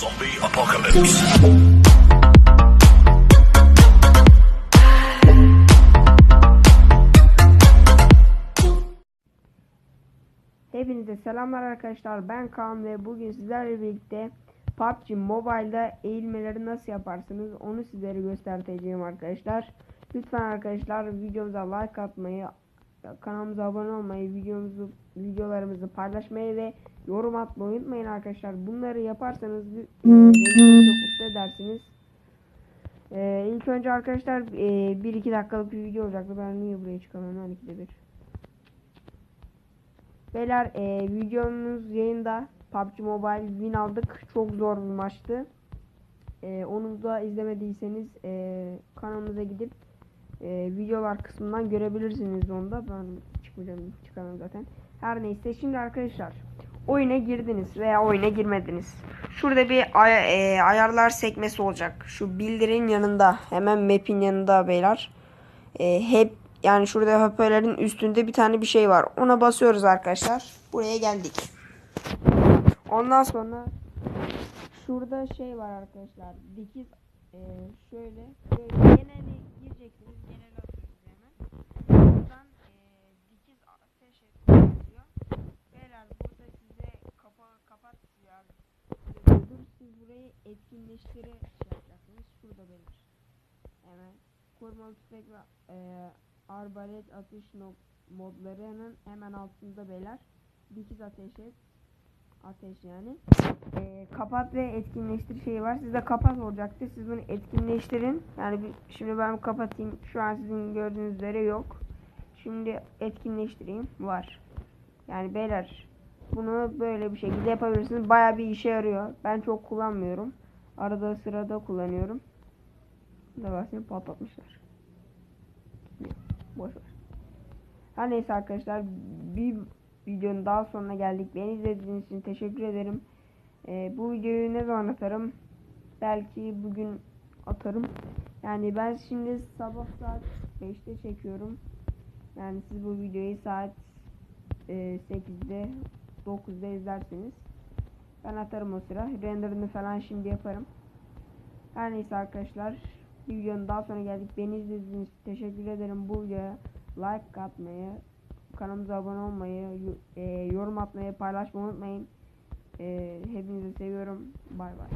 Zombie apocalypse. Hepinize selamlar arkadaşlar. Ben Kaan ve bugün sizlerle birlikte PUBG Mobile'da eğilmeleri nasıl yaparsınız onu sizlere göstereceğim arkadaşlar. Lütfen arkadaşlar videomuza like atmayı, kanalımıza abone olmayı, videomuzu videolarımızı paylaşmayı ve yorum atmayı unutmayın arkadaşlar. Bunları yaparsanız e, beni çok mutlu edersiniz. E, ilk önce arkadaşlar 1-2 dakikalık bir video olacaktı. Ben niye buraya çıkamıyorum? 12'de bir. Beyler e, videomuz yayında PUBG Mobile win aldık. Çok zor bir maçtı. E, onu da izlemediyseniz e, kanalımıza gidip e, videolar kısmından görebilirsiniz onu da. Ben çıkmayacağım çıkamam zaten. Her neyse şimdi arkadaşlar oyuna girdiniz veya oyuna girmediniz. Şurada bir ay- e, ayarlar sekmesi olacak. Şu bildirin yanında hemen map'in yanında beyler. E, hep yani şurada hoparlörlerin üstünde bir tane bir şey var. Ona basıyoruz arkadaşlar. Buraya geldik. Ondan sonra şurada şey var arkadaşlar. Dikiz e, şöyle böyle geneli gireceksiniz. Genel atıyoruz hemen. Buradan e, dikiz ateş ediyor. Beyler burada size kapa kapat ya. Siz burayı etkinleştire şey yapacaksınız. Şurada belir. Hemen korumalı tüfek ve e, arbalet atış modlarının hemen altında beyler. Dikiz ateş et. Ateş yani. E, kapat ve etkinleştir şeyi var. Sizde kapat olacaktı. Siz bunu etkinleştirin. Yani bir, şimdi ben kapatayım. Şu an sizin gördüğünüz üzere yok. Şimdi etkinleştireyim. Var. Yani beyler bunu böyle bir şekilde yapabilirsiniz. Baya bir işe yarıyor. Ben çok kullanmıyorum. Arada sırada kullanıyorum. Da bahsedeyim patlatmışlar. Boş ver. Her neyse arkadaşlar bir videonun daha sonuna geldik. Beni izlediğiniz için teşekkür ederim. Ee, bu videoyu ne zaman atarım? Belki bugün atarım. Yani ben şimdi sabah saat 5'te çekiyorum. Yani siz bu videoyu saat e, 8'de 9'da izlerseniz ben atarım o sıra. Renderını falan şimdi yaparım. Her neyse arkadaşlar. Videonun daha sonra geldik. Beni izlediğiniz için teşekkür ederim. Bu videoya like atmayı, kanalımıza abone olmayı, e, yorum atmayı, paylaşmayı unutmayın. E, hepinizi seviyorum. Bay bay.